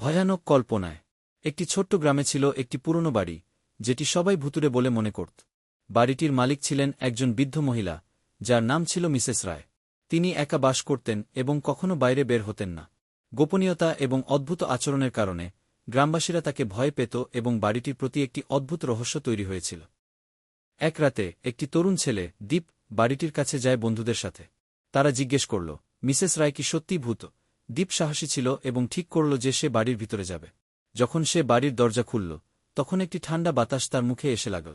ভয়ানক কল্পনায়। একটি ছোট্ট গ্রামে ছিল একটি পুরনো বাড়ি, যেটি সবাই ভুতুরে বলে মনে করত। বাড়িটির মালিক ছিলেন একজন বৃদ্ধ মহিলা, যার নাম ছিল মিসেস রায়। তিনি একা বাস করতেন এবং কখনো বাইরে বের হতেন না। গোপনীয়তা এবং অদ্ভুত আচরণের কারণে গ্রামবাসীরা তাকে ভয় পেত এবং বাড়িটির প্রতি একটি অদ্ভুত রহস্য তৈরি হয়েছিল। এক রাতে একটি তরুণ ছেলে, দীপ, বাড়িটির কাছে যায় বন্ধুদের সাথে। তারা জিজ্ঞেস করল, মিসেস রায় কি সত্যিই ভূত? দীপ সাহসী ছিল এবং ঠিক করল যে সে বাড়ির ভিতরে যাবে। যখন সে বাড়ির দরজা খুলল, তখন একটি ঠান্ডা বাতাস তার মুখে এসে লাগল।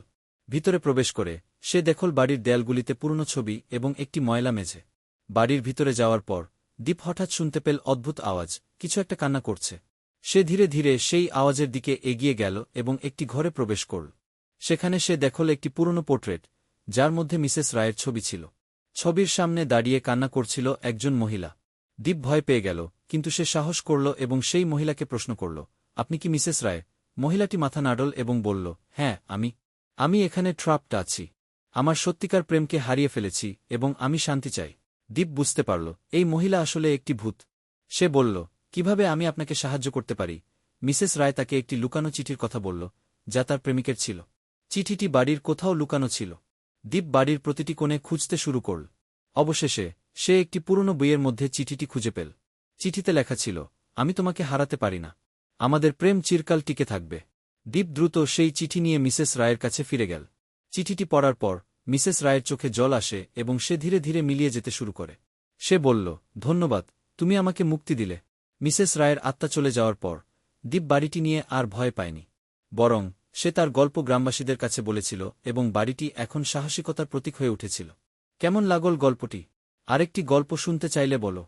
ভিতরে প্রবেশ করে সে দেখল বাড়ির দেয়ালগুলিতে পুরনো ছবি এবং একটি ময়লা মেঝে। বাড়ির ভিতরে যাওয়ার পর দীপ হঠাৎ শুনতে পেল অদ্ভুত আওয়াজ, কিছু একটা কান্না করছে। সে ধীরে ধীরে সেই আওয়াজের দিকে এগিয়ে গেল এবং একটি ঘরে প্রবেশ করল। সেখানে সে দেখল একটি পুরনো পোর্ট্রেট, যার মধ্যে মিসেস রায়ের ছবি ছিল। ছবির সামনে দাঁড়িয়ে কান্না করছিল একজন মহিলা। দীপ ভয় পেয়ে গেল, কিন্তু সে সাহস করল এবং সেই মহিলাকে প্রশ্ন করল, আপনি কি মিসেস রায়? মহিলাটি মাথা নাড়ল এবং বলল হ্যাঁ আমি। আমি এখানে ট্রাপড আছি। আমার সত্যিকার প্রেমকে হারিয়ে ফেলেছি এবং আমি শান্তি চাই। দীপ বুঝতে পারল, এই মহিলা আসলে একটি ভূত। সে বলল, কীভাবে আমি আপনাকে সাহায্য করতে পারি? মিসেস রায় তাকে একটি লুকানো চিঠির কথা বলল, যা তার প্রেমিকের ছিল। চিঠিটি বাড়ির কোথাও লুকানো ছিল। দীপ বাড়ির প্রতিটি কোণে খুঁজতে শুরু করল। অবশেষে সে একটি পুরনো বইয়ের মধ্যে চিঠিটি খুঁজে পেল। চিঠিতে লেখা ছিল, আমি তোমাকে হারাতে পারি না। আমাদের প্রেম চিরকাল টিকে থাকবে। দীপ দ্রুত সেই চিঠি নিয়ে মিসেস রায়ের কাছে ফিরে গেল। চিঠিটি পড়ার পর, মিসেস রায়ের চোখে জল আসে এবং সে ধীরে ধীরে মিলিয়ে যেতে শুরু করে। সে বলল, ধন্যবাদ, তুমি আমাকে মুক্তি দিলে। মিসেস রায়ের আত্মা চলে যাওয়ার পর, দীপ বাড়িটি নিয়ে আর ভয় পায়নি। বরং, সে তার গল্প গ্রামবাসীদের কাছে বলেছিল এবং বাড়িটি এখন সাহসিকতার প্রতীক হয়ে উঠেছিল। কেমন লাগল গল্পটি? আরেকটি গল্প শুনতে চাইলে বলো।